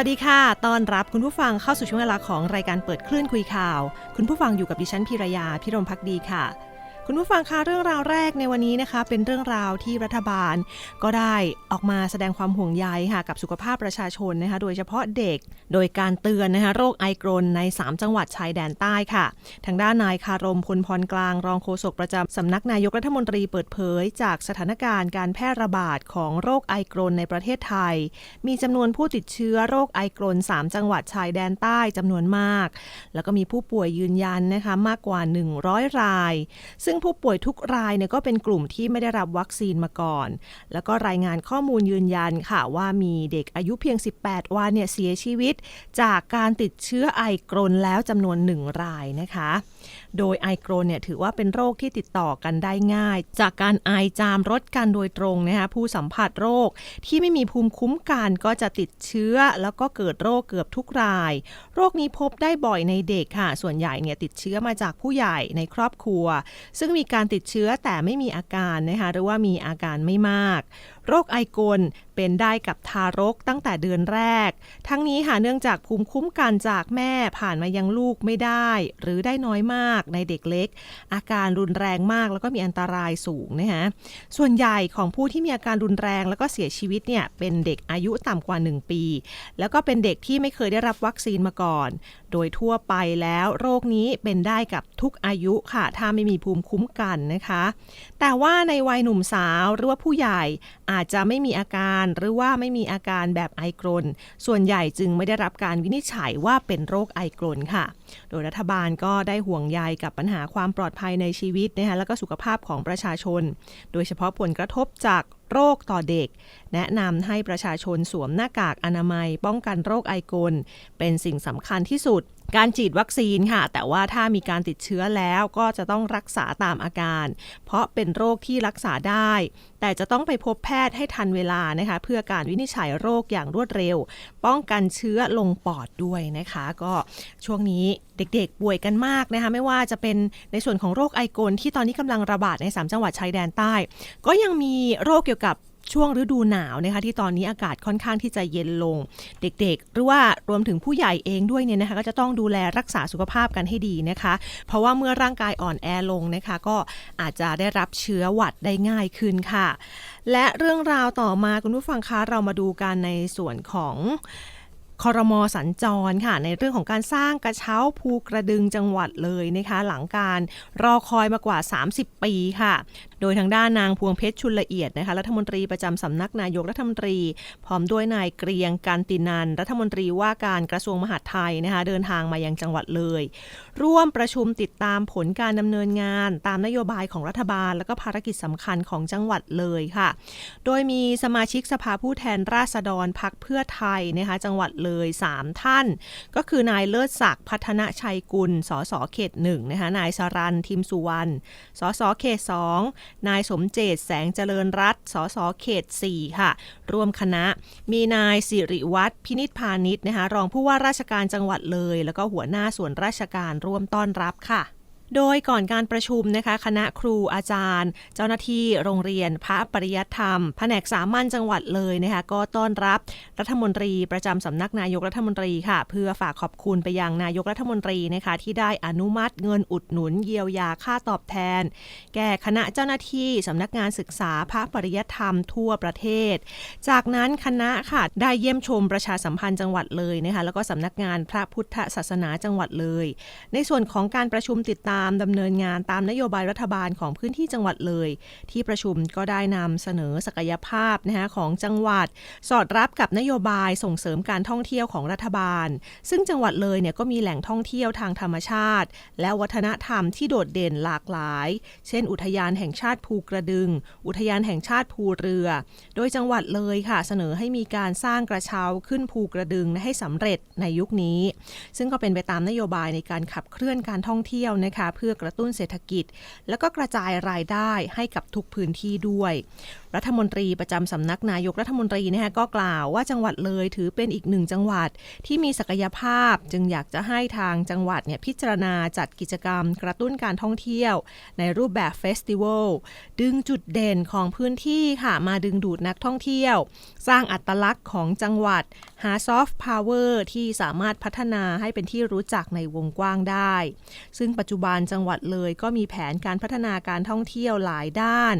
วัสดีค่ะ ตอนรับคุณผู้ฟังเข้าสู่ช่วงเวลาของรายการเปิดคลื่นคุยข่าว คุณผู้ฟังอยู่กับดิฉันพิรยาพิรมพักดีค่ะ คุณผู้ฟังคะเรื่องราวแรกในวันนี้นะคะ เป็นเรื่องราวที่รัฐบาล ก็ได้ออกมาแสดงความห่วงใยค่ะกับสุขภาพประชาชนนะคะ โดยเฉพาะเด็กโดยการเตือนนะคะโรคไอกรนใน 3 จังหวัดชายแดนใต้ค่ะ ทางด้านนายคารมพลพรกลางรองโฆษกประจำสำนักนายกรัฐมนตรีเปิดเผย จากสถานการณ์การแพร่ระบาดของโรคไอกรนในประเทศไทย มีจำนวนผู้ติดเชื้อโรคไอกรน 3 จังหวัดชายแดนใต้จำนวนมาก แล้วก็มีผู้ป่วยยืนยันนะคะมากกว่า 100 ราย ซึ่งผู้ป่วยทุกรายเนี่ยก็เป็นกลุ่มที่ไม่ได้รับวัคซีนมาก่อน แล้วก็รายงานข้อมูลยืนยันค่ะว่ามีเด็กอายุเพียง 18 วันเนี่ยเสียชีวิต จากการติดเชื้อไอกรนแล้วจำนวนหนึ่งรายนะคะ โดยไอโกรนเนี่ยถือว่าเป็นโรคที่ติดต่อกันได้ง่าย จากการไอจามรดกันโดยตรงนะคะผู้สัมผัสโรคที่ไม่มีภูมิคุ้มกันก็จะติดเชื้อ แล้วก็เกิดโรคเกือบทุกราย โรคนี้พบได้บ่อยในเด็กค่ะ ส่วนใหญ่เนี่ยติดเชื้อมาจากผู้ใหญ่ในครอบครัว ซึ่งมีการติดเชื้อแต่ไม่มีอาการนะคะหรือว่ามีอาการไม่มาก โรคไอกลเป็นได้กับทารกตั้งแต่เดือนแรก ทั้งนี้ค่ะเนื่องจากภูมิคุ้มกันจากแม่ผ่านมายังลูกไม่ได้ หรือได้น้อยมากในเด็กเล็ก อาการรุนแรงมากแล้วก็มีอันตรายสูงนะคะส่วนใหญ่ของผู้ที่มีอาการรุนแรงแล้วก็เสียชีวิตเนี่ยเป็นเด็กอายุต่ำกว่า 1 ปี แล้วก็เป็นเด็กที่ไม่เคยได้รับวัคซีนมาก่อนโดยทั่วไปแล้วโรคนี้เป็นได้กับทุกอายุค่ะ ถ้าไม่มีภูมิคุ้มกันนะคะ แต่ว่าในวัยหนุ่มสาวหรือว่าผู้ใหญ่อาจจะไม่มีอาการหรือว่าไม่มีอาการแบบไอกรน ส่วนใหญ่จึงไม่ได้รับการวินิจฉัยว่าเป็นโรคไอกรนค่ะ โดยรัฐบาลก็ได้ห่วงใยกับปัญหาความปลอดภัยในชีวิตนะคะแล้วก็สุขภาพของประชาชน โดยเฉพาะผลกระทบจากโรคต่อเด็ก แนะนำให้ประชาชนสวมหน้ากากอนามัย ป้องกันโรคไอกลเป็นสิ่งสำคัญที่สุด การฉีดวัคซีนค่ะ แต่ว่าถ้ามีการติดเชื้อแล้วก็จะต้องรักษาตามอาการ เพราะเป็นโรคที่รักษาได้ แต่จะต้องไปพบแพทย์ให้ทันเวลานะคะ เพื่อการวินิจฉัยโรคอย่างรวดเร็ว ป้องกันเชื้อลงปอดด้วยนะคะ ก็ช่วงนี้เด็กๆป่วยกันมากนะคะ ไม่ว่าจะเป็นในส่วนของโรคไอกลที่ตอนนี้กำลังระบาดใน 3 จังหวัดชายแดนใต้ ก็ยังมีโรคเกี่ยวกับ ช่วงฤดูหนาวนะคะที่ตอนนี้อากาศค่อนข้างที่จะเย็นลง เด็กๆ หรือว่ารวมถึงผู้ใหญ่เองด้วยเนี่ยนะคะก็จะต้องดูแลรักษาสุขภาพกันให้ดีนะคะ เพราะว่าเมื่อร่างกายอ่อนแอลงนะคะ ก็อาจจะได้รับเชื้อหวัดได้ง่ายขึ้นค่ะ และเรื่องราวต่อมาคุณผู้ฟังคะเรามาดูกันในส่วนของ คอรมอสัญจรค่ะ ในเรื่องของการสร้างกระเช้าภูกระดึงจังหวัดเลยนะคะ หลังการรอคอยมากว่า 30 ปีค่ะ โดยทางด้านนางพวงเพชรชุนละเอียดนะคะรัฐมนตรีประจำสำนักนายกรัฐมนตรี พร้อมด้วยนายเกรียงกันตินันรัฐมนตรีว่าการกระทรวงมหาดไทยนะคะเดินทางมายังจังหวัดเลย ร่วมประชุมติดตามผลการดำเนินงาน ตามนโยบายของรัฐบาล และก็ภารกิจสำคัญของจังหวัดเลยค่ะ โดยมีสมาชิกสภาผู้แทนราษฎรพักเพื่อไทยนะคะจังหวัดเลยเลย 3 ท่าน ก็คือนายเลิศศักดิ์พัฒนชัยกุล สสเขตหนึ่งนะคะ นายสรันทิมสุวรรณ สสเขตสองนายสมเจตแสงเจริญรัตสสเขต 4 ค่ะ ร่วมคณะ มีนายสิริวัตรพินิษพาณิชย์นะคะ รองผู้ว่าราชการจังหวัดเลย แล้วก็หัวหน้าส่วนราชการร่วมต้อนรับค่ะ โดยก่อนการประชุมนะคะ คณะครูอาจารย์ เจ้าหน้าที่โรงเรียนพระปริยัติธรรม แผนกสามัญจังหวัดเลยนะคะก็ต้อนรับรัฐมนตรีประจำสำนักนายกรัฐมนตรีค่ะ เพื่อฝากขอบคุณไปยังนายกรัฐมนตรีนะคะที่ได้อนุมัติเงินอุดหนุนเยียวยาค่าตอบแทน แก่คณะเจ้าหน้าที่สำนักงานศึกษาพระปริยัติธรรมทั่วประเทศ จากนั้นคณะค่ะได้เยี่ยมชมประชาสัมพันธ์จังหวัดเลยนะคะแล้วก็สำนักงานพระพุทธศาสนาจังหวัดเลย ในส่วนของการประชุมติดตามามดำเนินงานตามนโยบายรัฐบาลของพื้นที่จังหวัดเลย ที่ประชุมก็ได้นำเสนอศักยภาพนะคะของจังหวัด สอดรับกับนโยบายส่งเสริมการท่องเที่ยวของรัฐบาล ซึ่งจังหวัดเลยเนี่ยก็มีแหล่งท่องเที่ยวทางธรรมชาติ และวัฒนธรรมที่โดดเด่นหลากหลาย เช่น อุทยานแห่งชาติภูกระดึง อุทยานแห่งชาติภูเรือ โดยจังหวัดเลยค่ะเสนอให้มีการสร้างกระเช้าขึ้นภูกระดึงให้สำเร็จในยุคนี้ ซึ่งก็เป็นไปตามนโยบายในการขับเคลื่อนการท่องเที่ยวนะคะเพื่อกระตุ้นเศรษฐกิจ แล้วก็กระจายรายได้ให้กับทุกพื้นที่ด้วย รัฐมนตรีประจำสำนักนายกรัฐมนตรีนะคะก็กล่าวว่าจังหวัดเลยถือเป็นอีกหนึ่งจังหวัดที่มีศักยภาพจึงอยากจะให้ทางจังหวัดเนี่ยพิจารณาจัดกิจกรรม กระตุ้นการท่องเที่ยว ในรูปแบบเฟสติวัลดึงจุดเด่นของพื้นที่ค่ะมาดึงดูดนักท่องเที่ยว สร้างอัตลักษณ์ของจังหวัดหาซอฟต์พาวเวอร์ที่สามารถพัฒนาให้เป็นที่รู้จักในวงกว้างได้ ซึ่งปัจจุบันจังหวัดเลยก็มีแผนการพัฒนาการท่องเที่ยวหลายด้าน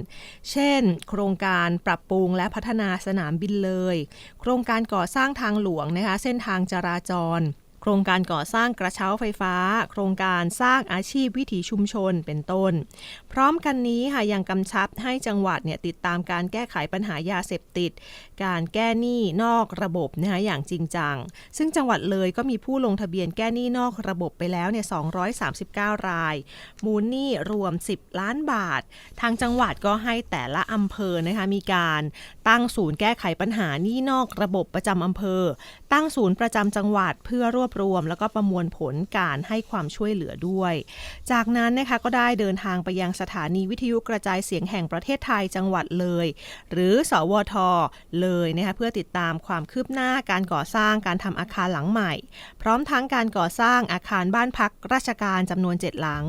เช่น โครงการปรับปรุงและพัฒนาสนามบินเลย โครงการก่อสร้างทางหลวงนะคะเส้นทางจราจร รงการก่อสร้างกระเช้าไฟฟ้า โครงการสร้างอาชีพวิถีชุมชนเป็นต้น พร้อมกันนี้ค่ะยังกำชับให้จังหวัดเนี่ยติดตามการแก้ไขปัญหายาเสพติด การแก้หนี้นอกระบบนะคะอย่างจริงจัง ซึ่งจังหวัดเลยก็มีผู้ลงทะเบียนแก้หนี้นอกระบบไปแล้วเนี่ย239 ราย มูลหนี้รวม 10 ล้านบาท ทางจังหวัดก็ให้แต่ละอำเภอนะคะมีการตั้งศูนย์แก้ไขปัญหาหนี้นอกระบบประจำอำเภอ ตั้งศูนย์ประจำจังหวัดเพื่อรวบรวม แล้วก็ประมวลผลการให้ความช่วยเหลือด้วย จากนั้นนะคะก็ได้เดินทางไปยังสถานีวิทยุกระจายเสียงแห่งประเทศไทยจังหวัดเลย หรือสวทเลยนะคะเพื่อติดตามความคืบหน้าการก่อสร้างการทำอาคารหลังใหม่ พร้อมทั้งการก่อสร้างอาคารบ้านพักราชการจำนวน 7 หลัง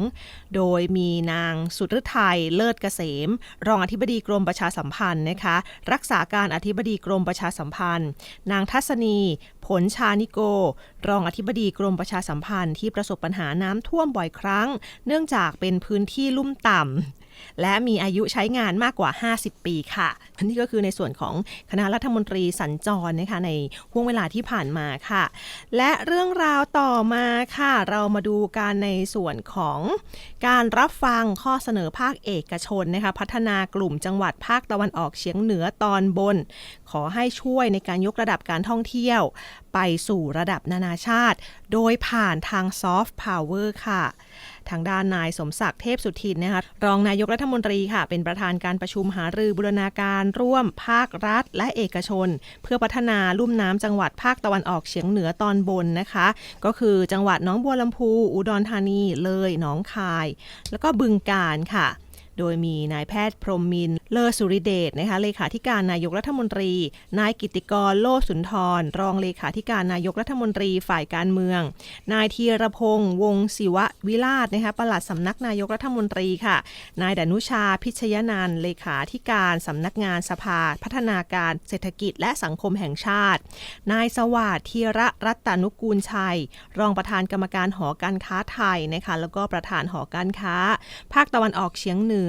โดยมีนางสุดฤทัยเลิศเกษม รองอธิบดีกรมประชาสัมพันธ์นะคะรักษาการอธิบดีกรมประชาสัมพันธ์ นางทัศนีผลชานิโก รองอธิบดีกรมประชาสัมพันธ์ที่ประสบปัญหาน้ำท่วมบ่อยครั้ง เนื่องจากเป็นพื้นที่ลุ่มต่ำ และมีอายุใช้งานมากกว่า 50 ปีค่ะนนี้ก็คือในส่วนของคณะรัฐมนตรีสัญจรนะคะในห่วงเวลาที่ผ่านมาค่ะ และเรื่องราวต่อมาค่ะ เรามาดูการในส่วนของการรับฟังข้อเสนอภาคเอกชนนะคะพัฒนากลุ่มจังหวัดภาคตะวันออกเฉียงเหนือตอนบน ขอให้ช่วยในการยกระดับการท่องเที่ยวไปสู่ระดับนานาชาติ โดยผ่านทางซอฟต์พาวเวอร์ค่ะ ทางด้านนายสมศักดิ์เทพสุทินนะคะรองนายกรัฐมนตรีค่ะ เป็นประธานการประชุมหารือบูรณาการร่วมภาครัฐ และเอกชน เพื่อพัฒนาลุ่มน้ำจังหวัดภาคตะวันออกเฉียงเหนือตอนบนนะคะ ก็คือจังหวัดน้องบัวลำพู อุดรธานีเลยหนองคาย แล้วก็บึงกาฬค่ะ โดยมีนายแพทย์พรมมิน เลอสุริเดชนะคะเลขาธิการนายกรัฐมนตรี นายกิติกรโลสุนทร รองเลขาธิการนายกรัฐมนตรีฝ่ายการเมือง นายธีรพงษ์วงศิวะวิราชนะคะปลัดสำนักนายกรัฐมนตรีค่ะ นายดนุชาพิชยนันเลขาธิการสำนักงานสภา พัฒนาการเศรษฐกิจและสังคมแห่งชาติ นายสวัสดิ์ธีระรัตนุกูลชัย รองประธานกรรมการหอการค้าไทยนะคะแล้วก็ประธานหอการค้า ภาคตะวันออกเฉียงเหนือ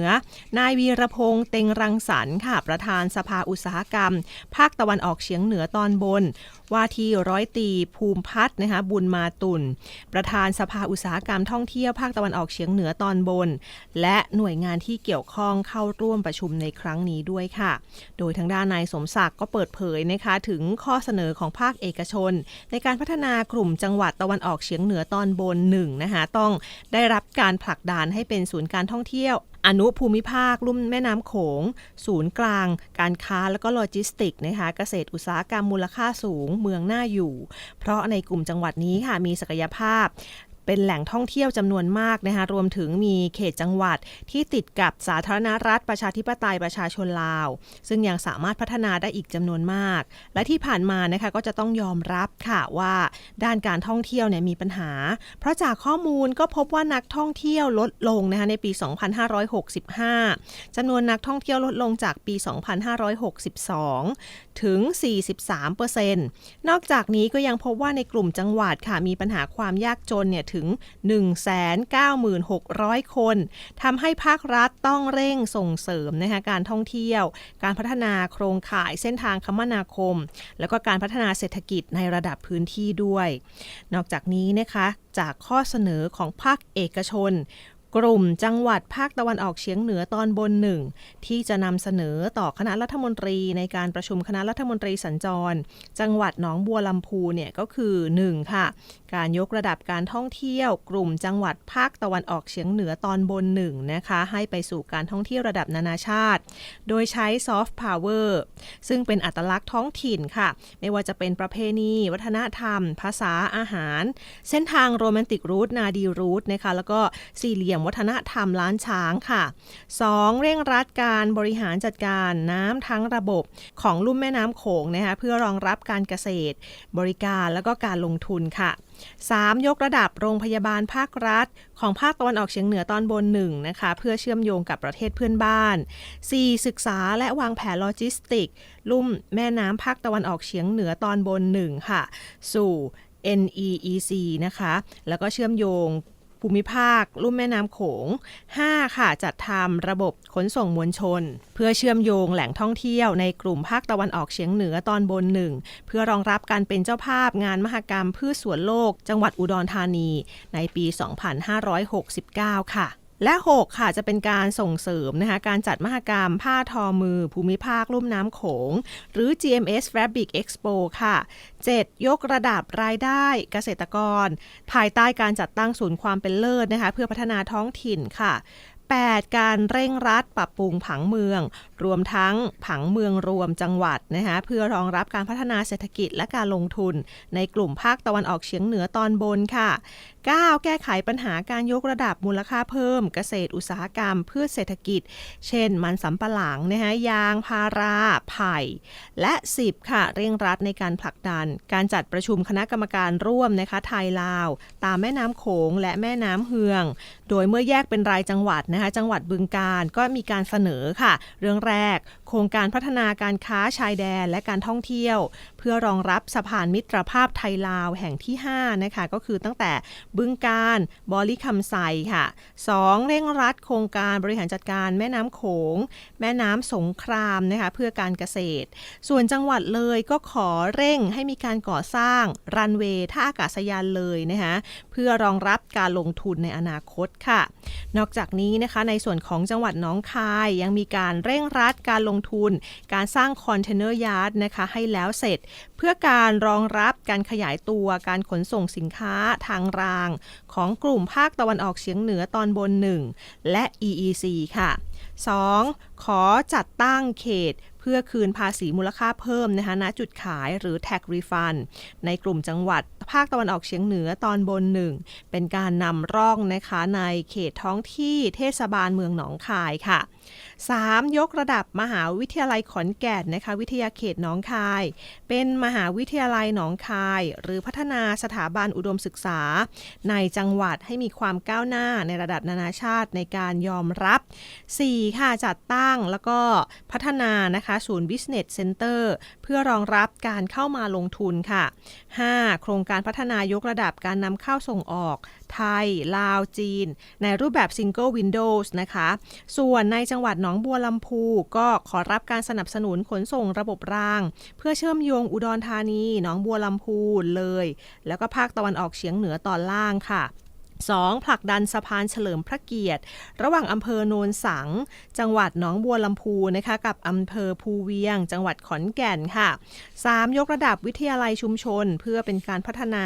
นายวีรพงษ์เต็งรังสรรค์ค่ะ ประธานสภาอุตสาหกรรม ภาคตะวันออกเฉียงเหนือตอนบน ว่าที่ร้อยตีภูมิพัฒน์นะคะบุญมาตุลประธานสภาอุตสาหกรรมท่องเที่ยวภาคตะวันออกเฉียงเหนือตอนบน และหน่วยงานที่เกี่ยวข้องเข้าร่วมประชุมในครั้งนี้ด้วยค่ะ โดยทางด้านนายสมศักดิ์ก็เปิดเผยนะคะถึงข้อเสนอของภาคเอกชน ในการพัฒนากลุ่มจังหวัดตะวันออกเฉียงเหนือตอนบนหนึ่งนะคะต้องได้รับการผลักดันให้เป็นศูนย์การท่องเที่ยวอนุภูมิภาคลุ่มแม่น้ำโขง ศูนย์กลาง การค้าและก็โลจิสติกส์นะคะเกษตรอุตสาหกรรมมูลค่าสูงเมืองน่าอยู่ เพราะในกลุ่มจังหวัดนี้ค่ะมีศักยภาพเป็นแหล่งท่องเที่ยวจำนวนมากนะคะรวมถึงมีเขตจังหวัดที่ติดกับสาธารณรัฐประชาธิปไตยประชาชนลาว ซึ่งยังสามารถพัฒนาได้อีกจำนวนมาก และที่ผ่านมานะคะก็จะต้องยอมรับค่ะว่าด้านการท่องเที่ยวเนี่ยมีปัญหา เพราะจากข้อมูลก็พบว่านักท่องเที่ยวลดลงนะคะในปี 2565จำนวนนักท่องเที่ยวลดลงจากปี 2562ถึง 43%นอกจากนี้ก็ยังพบว่าในกลุ่มจังหวัดค่ะมีปัญหาความยากจนเนี่ยถึง 196,000 คนทำให้ภาครัฐต้องเร่งส่งเสริมนะคะการท่องเที่ยว การพัฒนาโครงข่ายเส้นทางคมนาคม แล้วก็การพัฒนาเศรษฐกิจในระดับพื้นที่ด้วย นอกจากนี้นะคะจากข้อเสนอของภาคเอกชน กลุ่มจังหวัดภาคตะวันออกเฉียงเหนือตอนบนหนึ่งที่จะนำเสนอต่อคณะรัฐมนตรีในการประชุมคณะรัฐมนตรีสัญจร จังหวัดหนองบัวลำพูเนี่ยก็คือ 1. ค่ะ การยกระดับการท่องเที่ยว กลุ่มจังหวัดภาคตะวันออกเฉียงเหนือตอนบนหนึ่งนะคะให้ไปสู่การท่องเที่ยวระดับนานาชาติ โดยใช้ซอฟต์พาวเวอร์ซึ่งเป็นอัตลักษณ์ท้องถิ่นค่ะ ไม่ว่าจะเป็นประเพณี วัฒนธรรม ภาษาอาหาร เส้นทางโรแมนติกรูทนาดีรูทนะคะแล้วก็สี่เหลี่ยมวัฒนธรรมล้านช้างค่ะ 2. เร่งรัดการบริหารจัดการน้ำทั้งระบบของลุ่มแม่น้ำโขงนะคะเพื่อรองรับการเกษตร บริการแล้วก็การลงทุนค่ะ 3. ยกระดับโรงพยาบาลภาครัฐ ของภาคตะวันออกเฉียงเหนือตอนบนหนึ่งนะคะเพื่อเชื่อมโยงกับประเทศเพื่อนบ้าน 4. ศึกษาและวางแผนโลจิสติก ลุ่มแม่น้ำภาคตะวันออกเฉียงเหนือตอนบนหนึ่งค่ะสู่ NEEC นะคะ แล้วก็เชื่อมโยง ภูมิภาค ลุ่มแม่น้ำโขง 5. ค่ะ จัดทำระบบขนส่งมวลชน เพื่อเชื่อมโยงแหล่งท่องเที่ยวในกลุ่มภาคตะวันออกเฉียงเหนือตอนบนหนึ่งเพื่อรองรับการเป็นเจ้าภาพงานมหกรรมพืชสวนโลก จังหวัดอุดรธานี ในปี 2569 ค่ะ และ 6 ค่ะจะเป็นการส่งเสริมนะคะการจัดมหกรรมผ้าทอมือ ภูมิภาคลุ่มน้ำโขง หรือ GMS Fabric Expo ค่ะ 7. ยกระดับรายได้เกษตรกร ภายใต้การจัดตั้งศูนย์ความเป็นเลิศนะคะเพื่อพัฒนาท้องถิ่นค่ะ 8. การเร่งรัดปรับปรุงผังเมือง รวมทั้งผังเมืองรวมจังหวัดนะคะเพื่อรองรับการพัฒนาเศรษฐกิจและการลงทุน ในกลุ่มภาคตะวันออกเฉียงเหนือตอนบนค่ะ 9. แก้ไขปัญหาการยกระดับมูลค่าเพิ่ม เกษตรอุตสาหกรรม เพืชเศรษฐกิจ เช่น มันสำปะหลังนะคะยางพาราไผ่ และ 10 ค่ะ เร่งรัดในการผลักดัน การจัดประชุมคณะกรรมการร่วมนะคะไทยลาว ตามแม่น้ำโขงและแม่น้ำเฮือง โดยเมื่อแยกเป็นรายจังหวัดนะคะจังหวัดบึงการก็มีการเสนอค่ะ เรื่องแรก ครงการพัฒนาการค้าชายแดนและการท่องเที่ยว เพื่อรองรับสะพานมิตรภาพไทยลาวแห่งที่ 5 นะคะ ก็คือตั้งแต่บึงการบอลิคำไซค่ะ 2. เร่งรัดโครงการบริหารจัดการแม่น้ำโขง แม่น้ำสงครามนะคะเพื่อการเกษตร ส่วนจังหวัดเลยก็ขอเร่งให้มีการก่อสร้างรันเวย์ท่าอากาศยานเลยนะคะเพื่อรองรับการลงทุนในอนาคตค่ะ นอกจากนี้นะคะในส่วนของจังหวัดหนองคายยังมีการเร่งรัดการลงทุน การสร้างคอนเทนเนอร์ยาร์ดนะคะให้แล้วเสร็จ เพื่อการรองรับการขยายตัวการขนส่งสินค้าทางราง ของกลุ่มภาคตะวันออกเฉียงเหนือตอนบน 1 และ EEC ค่ะ 2. ขอจัดตั้งเขตเพื่อคืนภาษีมูลค่าเพิ่มนะคะณจุดขายหรือ tax refund ในกลุ่มจังหวัดภาคตะวันออกเฉียงเหนือตอนบนหนึ่งเป็นการนำร่องนะคะในเขตท้องที่เทศบาลเมืองหนองคายค่ะ 3. ยกระดับมหาวิทยาลัยขอนแก่นนะคะวิทยาเขตหนองคาย เป็นมหาวิทยาลัยหนองคาย หรือพัฒนาสถาบันอุดมศึกษา ในจังหวัดให้มีความก้าวหน้าในระดับนานาชาติในการยอมรับ 4. ค่ะจัดตั้งแล้วก็พัฒนานะคะศูนย์ Business Center เพื่อรองรับการเข้ามาลงทุนค่ะ 5. โครงการพัฒนายกระดับการนำเข้าส่งออก ไทย ลาว จีน ในรูปแบบ Single Windows นะคะ ส่วนในจังหวัดหนองบัวลำพู ก็ขอรับการสนับสนุนขนส่งระบบราง เพื่อเชื่อมโยงอุดรธานี หนองบัวลำพู เลย แล้วก็ภาคตะวันออกเฉียงเหนือตอนล่างค่ะ 2. ผลักดันสะพานเฉลิมพระเกียรติ ระหว่างอำเภอโนนสัง จังหวัดหนองบัวลำพูนะคะกับอำเภอภูเวียง จังหวัดขอนแก่นค่ะ 3. ยกระดับวิทยาลัยชุมชน เพื่อเป็นการพัฒนา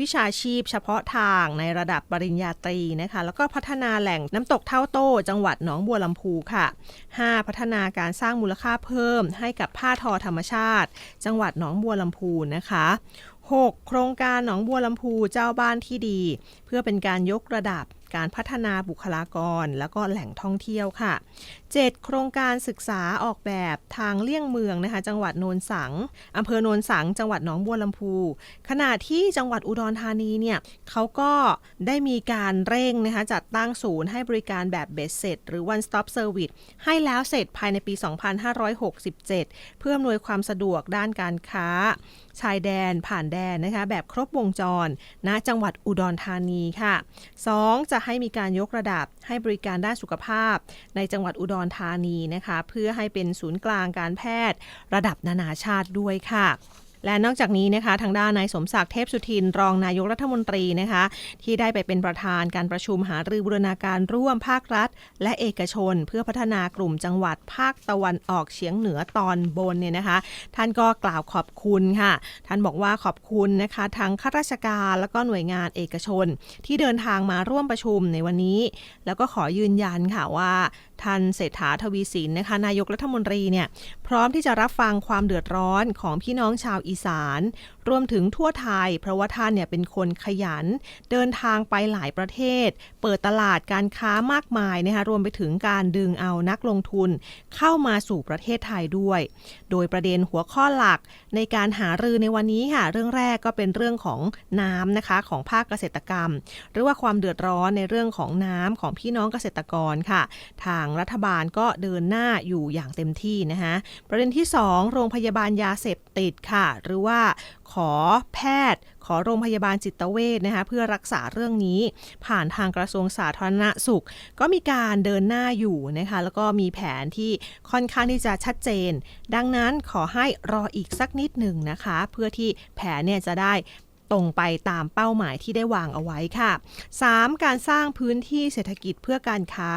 วิชาชีพเฉพาะทางในระดับปริญญาตรีนะคะแล้วก็พัฒนาแหล่งน้ำตกเท่าโต้ จังหวัดหนองบัวลำพูค่ะ 5. พัฒนาการสร้างมูลค่าเพิ่มให้กับผ้าทอธรรมชาติ จังหวัดหนองบัวลำพูนะคะ 6. โครงการหนองบัวลำพูเจ้าบ้านที่ดี เพื่อเป็นการยกระดับการพัฒนาบุคลากร และก็แหล่งท่องเที่ยวค่ะ 7. โครงการศึกษาออกแบบทางเลี่ยงเมืองนะคะ จังหวัดโนนสังอำเภอโนนสัง จังหวัดหนองบัวลำพู ขณะที่จังหวัดอุดรธานีเนี่ยเขาก็ได้มีการเร่งนะคะจัดตั้งศูนย์ให้บริการแบบเบสเสร็จหรือ one stop service ให้แล้วเสร็จภายในปี 2567 เพื่ออำนวยความสะดวกด้านการค้า ชายแดนผ่านแดนนะคะแบบครบวงจรณจังหวัดอุดรธานีค่ะ 2. จะให้มีการยกระดับให้บริการด้านสุขภาพ ในจังหวัดอุดรธานีนะคะ เพื่อให้เป็นศูนย์กลางการแพทย์ระดับนานาชาติด้วยค่ะและนอกจากนี้นะคะทางด้านนายสมศักดิ์เทพสุทิน รองนายกรัฐมนตรีนะคะที่ได้ไปเป็นประธานการประชุมหารือบูรณาการร่วมภาครัฐ และเอกชน เพื่อพัฒนากลุ่มจังหวัดภาคตะวันออกเฉียงเหนือตอนบนเนี่ยนะคะ ท่านก็กล่าวขอบคุณค่ะ ท่านบอกว่าขอบคุณนะคะทั้งข้าราชการแล้วก็หน่วยงานเอกชน ที่เดินทางมาร่วมประชุมในวันนี้ แล้วก็ขอยืนยันค่ะว่า ท่านเศรษฐาทวีสินนะคะนายกรัฐมนตรีเนี่ยพร้อมที่จะรับฟังความเดือดร้อนของพี่น้องชาวอีสาน รวมถึงทั่วไทย เพราะว่าท่านเนี่ยเป็นคนขยัน เดินทางไปหลายประเทศ เปิดตลาดการค้ามากมายนะคะรวมไปถึงการดึงเอานักลงทุนเข้ามาสู่ประเทศไทยด้วย โดยประเด็นหัวข้อหลักในการหารือในวันนี้ค่ะเรื่องแรกก็เป็นเรื่องของน้ำนะคะของภาคเกษตรกรรม หรือว่าความเดือดร้อนในเรื่องของน้ำของพี่น้องเกษตรกรค่ะ ทางรัฐบาลก็เดินหน้าอยู่อย่างเต็มที่นะคะประเด็นที่ 2 โรงพยาบาลยาเสพติดค่ะ หรือว่าขอแพทย์ ขอโรงพยาบาลจิตเวชนะคะเพื่อรักษาเรื่องนี้ ผ่านทางกระทรวงสาธารณสุข ก็มีการเดินหน้าอยู่นะคะแล้วก็มีแผนที่ค่อนข้างที่จะชัดเจน ดังนั้นขอให้รออีกสักนิดหนึ่งนะคะ เพื่อที่แผนเนี่ยจะได้ ตรงไปตามเป้าหมายที่ได้วางเอาไว้ค่ะ 3. การสร้างพื้นที่เศรษฐกิจเพื่อการค้า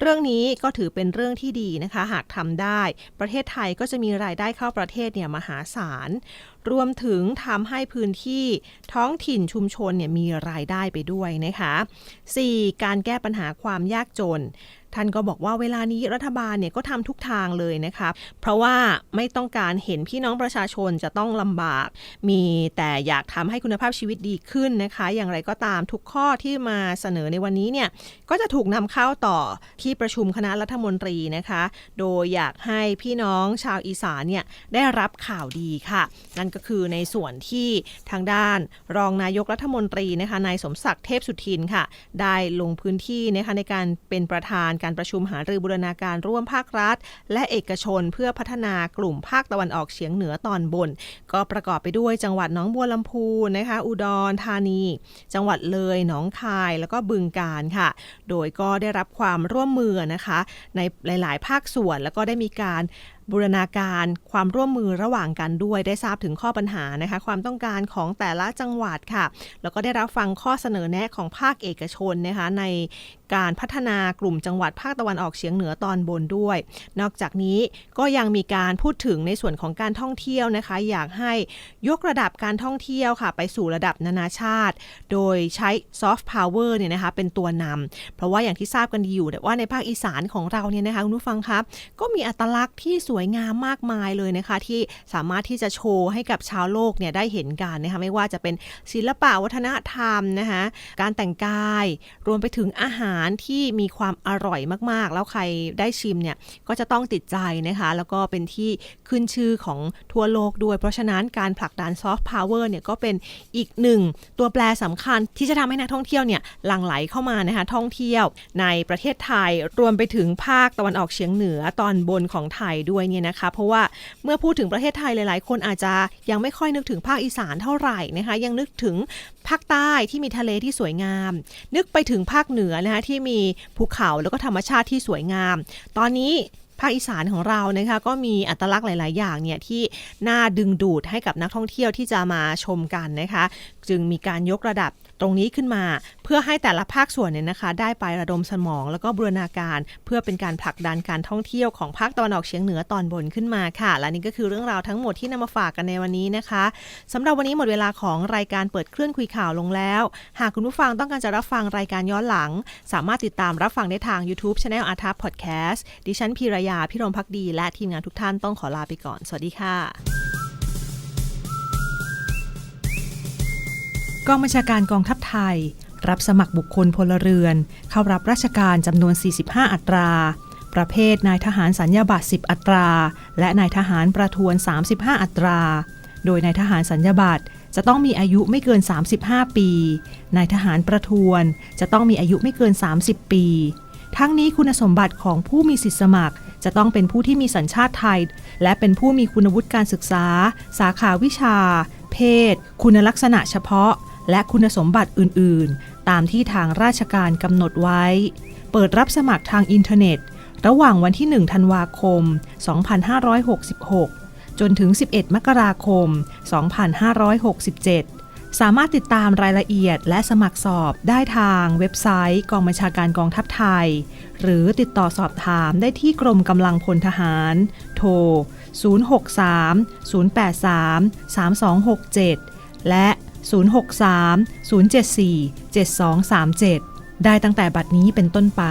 เรื่องนี้ก็ถือเป็นเรื่องที่ดีนะคะ หากทำได้ ประเทศไทยก็จะมีรายได้เข้าประเทศเนี่ยมหาศาล รวมถึงทำให้พื้นที่ท้องถิ่นชุมชนเนี่ยมีรายได้ไปด้วยนะคะ 4. การแก้ปัญหาความยากจน ท่านก็บอกว่าเวลานี้รัฐบาลเนี่ยก็ทำทุกทางเลยนะคะเพราะว่าไม่ต้องการเห็นพี่น้องประชาชนจะต้องลำบาก มีแต่อยากทำให้คุณภาพชีวิตดีขึ้นนะคะ อย่างไรก็ตามทุกข้อที่มาเสนอในวันนี้เนี่ยก็จะถูกนำเข้าต่อที่ประชุมคณะรัฐมนตรีนะคะ โดยอยากให้พี่น้องชาวอีสานเนี่ยได้รับข่าวดีค่ะ นั่นก็คือในส่วนที่ทางด้านรองนายกรัฐมนตรีนะคะนายสมศักดิ์เทพสุทินค่ะ ได้ลงพื้นที่นะคะในการเป็นประธานการการประชุมหารือบูรณาการร่วมภาครัฐ และเอกชนเพื่อพัฒนากลุ่มภาคตะวันออกเฉียงเหนือตอนบน ก็ประกอบไปด้วยจังหวัดน้องบัวลำพูนะคะอุดรธานี จังหวัดเลยหนองคายแล้วก็บึงการค่ะ โดยก็ได้รับความร่วมมือนะคะ ในหลาย ๆ ภาคส่วนแล้วก็ได้มีการ บูรณาการความร่วมมือระหว่างกันด้วยได้ทราบถึงข้อปัญหานะคะความต้องการของแต่ละจังหวัดค่ะ แล้วก็ได้รับฟังข้อเสนอแนะของภาคเอกชนนะคะในการพัฒนากลุ่มจังหวัดภาคตะวันออกเฉียงเหนือตอนบนด้วย นอกจากนี้ก็ยังมีการพูดถึงในส่วนของการท่องเที่ยวนะคะ อยากให้ยกระดับการท่องเที่ยวค่ะ ไปสู่ระดับนานาชาติ โดยใช้ซอฟต์พาวเวอร์เนี่ยนะคะเป็นตัวนำเพราะว่าอย่างที่ทราบกันดีอยู่ว่าในภาคอีสานของเราเนี่ยนะคะคุณผู้ฟังครับก็มีอัตลักษณ์ที่สวยวยงามมากมายเลยนะคะ ที่สามารถที่จะโชว์ให้กับชาวโลกเนี่ยได้เห็นกันนะคะไม่ว่าจะเป็นศิลปะวัฒนธรรมนะคะการแต่งกาย รวมไปถึงอาหารที่มีความอร่อยมากๆ แล้วใครได้ชิมเนี่ยก็จะต้องติดใจนะคะ แล้วก็เป็นที่ขึ้นชื่อของทั่วโลกด้วย เพราะฉะนั้นการผลักดันซอฟต์พาวเวอร์เนี่ยก็เป็นอีกหนึ่งตัวแปรสำคัญที่จะทำให้นักท่องเที่ยวเนี่ยหลั่งไหลเข้ามานะคะท่องเที่ยวในประเทศไทยรวมไปถึงภาคตะวันออกเฉียงเหนือตอนบนของไทยด้วยเนี่ยนะคะ เพราะว่าเมื่อพูดถึงประเทศไทยหลาย ๆ คนอาจจะยังไม่ค่อยนึกถึงภาคอีสานเท่าไหร่นะคะ ยังนึกถึงภาคใต้ที่มีทะเลที่สวยงาม นึกไปถึงภาคเหนือนะคะที่มีภูเขาแล้วก็ธรรมชาติที่สวยงาม ตอนนี้ ภาคอีสานของเรานะคะก็มีอัตลักษณ์หลาย ๆ อย่างเนี่ยที่น่าดึงดูดให้กับนักท่องเที่ยวที่จะมาชมกันนะคะ จึงมีการยกระดับตรงนี้ขึ้นมา เพื่อให้แต่ละภาคส่วนเนี่ยนะคะ ได้ไประดมสมองแล้วก็บูรณาการ เพื่อเป็นการผลักดันการท่องเที่ยวของภาคตะวันออกเฉียงเหนือตอนบนขึ้นมาค่ะ และนี่ก็คือเรื่องราวทั้งหมดที่นำมาฝากกันในวันนี้นะคะสำหรับวันนี้หมดเวลาของรายการเปิดเคลื่อนคุยข่าวลงแล้ว หากคุณผู้ฟังต้องการจะรับฟังรายการย้อนหลัง สามารถติดตามรับฟังได้ทาง YouTube Channel a r t a Podcast ดิฉันพีรยาพิรมพักดี และทีมงานทุกท่านต้องขอลาไปก่อน สวัสดีค่ะกองบัญชาการกองทัพไทย รับสมัครบุคคลพลเรือน เข้ารับราชการจำนวน 45 อัตรา ประเภทนายทหารสัญญาบัตร 10 อัตรา และนายทหารประทวน 35 อัตรา โดยนายทหารสัญญาบัตรจะต้องมีอายุไม่เกิน 35 ปี นายทหารประทวนจะต้องมีอายุไม่เกิน 30 ปี ทั้งนี้คุณสมบัติของผู้มีสิทธิสมัคร จะต้องเป็นผู้ที่มีสัญชาติไทย และเป็นผู้มีคุณวุฒิการศึกษา สาขาวิชา เพศ คุณลักษณะเฉพาะ และคุณสมบัติอื่น ๆ ตามที่ทางราชการกำหนดไว้ เปิดรับสมัครทางอินเทอร์เน็ต ระหว่างวันที่ 1 ธันวาคม 2566 จนถึง 11 มกราคม 2567 สามารถติดตามรายละเอียดและสมัครสอบได้ทางเว็บไซต์ กองบัญชาการกองทัพไทย หรือติดต่อสอบถามได้ที่กรมกำลังพลทหาร โทร 063 083 3267 และ 063 074 7237 ได้ตั้งแต่บัดนี้เป็นต้นไป